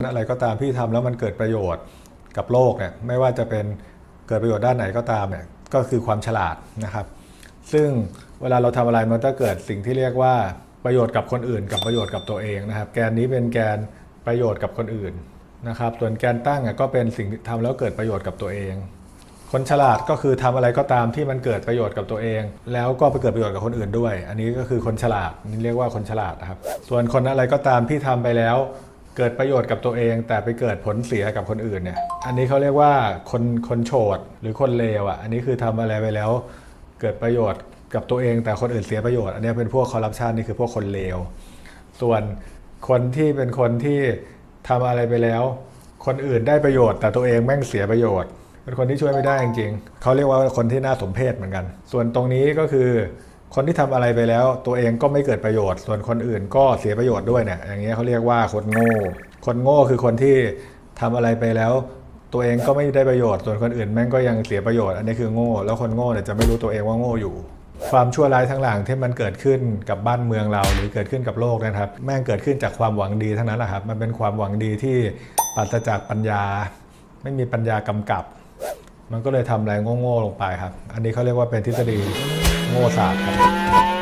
อะไรก็ตามที่ทำแล้วมันเกิดประโยชน์กับโลกเนี่ยไม่ว่าจะเป็นเกิดประโยชน์ด้านไหนก็ตามเนี่ยก็คือความฉลาดนะครับ ซึ่งเวลาเราทำอะไรมันจะเกิดสิ่งที่เรียกว่าประโยชน์กับคนอื่น กับประโยชน์กับตัวเองนะครับ แกนนี้เป็นแกนประโยชน์กับคนอื่นนะครับ ส่วนแกนตั้งก็เป็นสิ่งที่ทำแล้วเกิดประโยชน์กับตัวเอง คนฉลาดก็คือทำอะไรก็ตามที่มันเกิดประโยชน์กับตัวเอง แล้วก็ไปเกิดประโยชน์กับคนอื่นด้วย อันนี้ก็คือคนฉลาดนี่เรียกว่าคนฉลาดนะครับ ส่วนคนอะไรก็ตามที่ทำไปแล้ว เกิดประโยชน์กับตัวเอง แต่ไปเกิดผลเสียกับคนอื่นเนี่ย อันนี้เขาเรียกว่าคนคนโฉดหรือคนเลวอะ อันนี้คือทำอะไรไปแล้ว เกิดประโยชน์กับตัวเอง แต่คนอื่นเสียประโยชน์ อันนี้เป็นพวกคอร์รัปชันนี่คือพวกคนเลว ส่วนคนที่เป็นคนที่ทำอะไรไปแล้ว คนอื่นได้ประโยชน์ แต่ตัวเองแม่งเสียประโยชน์เป็นคนที่ช่วยไม่ได้จริงๆเขาเรียกว่าคนที่น่าสมเพชเหมือนกัน ส่วนตรงนี้ก็คือ คนที่ทำอะไรไปแล้ว ตัวเองก็ไม่เกิดประโยชน์ ส่วนคนอื่นก็เสียประโยชน์ด้วยเนี่ยอย่างเงี้ยเขาเรียกว่าคนโง่ คนโง่คือคนที่ทำอะไรไปแล้ว ตัวเองก็ไม่ได้ประโยชน์ ส่วนคนอื่นแม่งก็ยังเสียประโยชน์ อันนี้คือโง่ แล้วคนโง่เนี่ยจะไม่รู้ตัวเองว่าโง่อยู่ ความชั่วร้ายทั้งหลังที่มันเกิดขึ้นกับบ้านเมืองเรา หรือเกิดขึ้นกับโลกนะครับ แม่งเกิดขึ้นจากความหวังดีทั้งนั้นแหละครับ มันเป็นความหวังดีที่ปราศจากปัญญา ไม่มีปัญญากำกับ มันก็เลยทำอะไรโง่ๆลงไปครับ อันนี้เขาเรียกว่าเป็นทฤษฎี 我擦。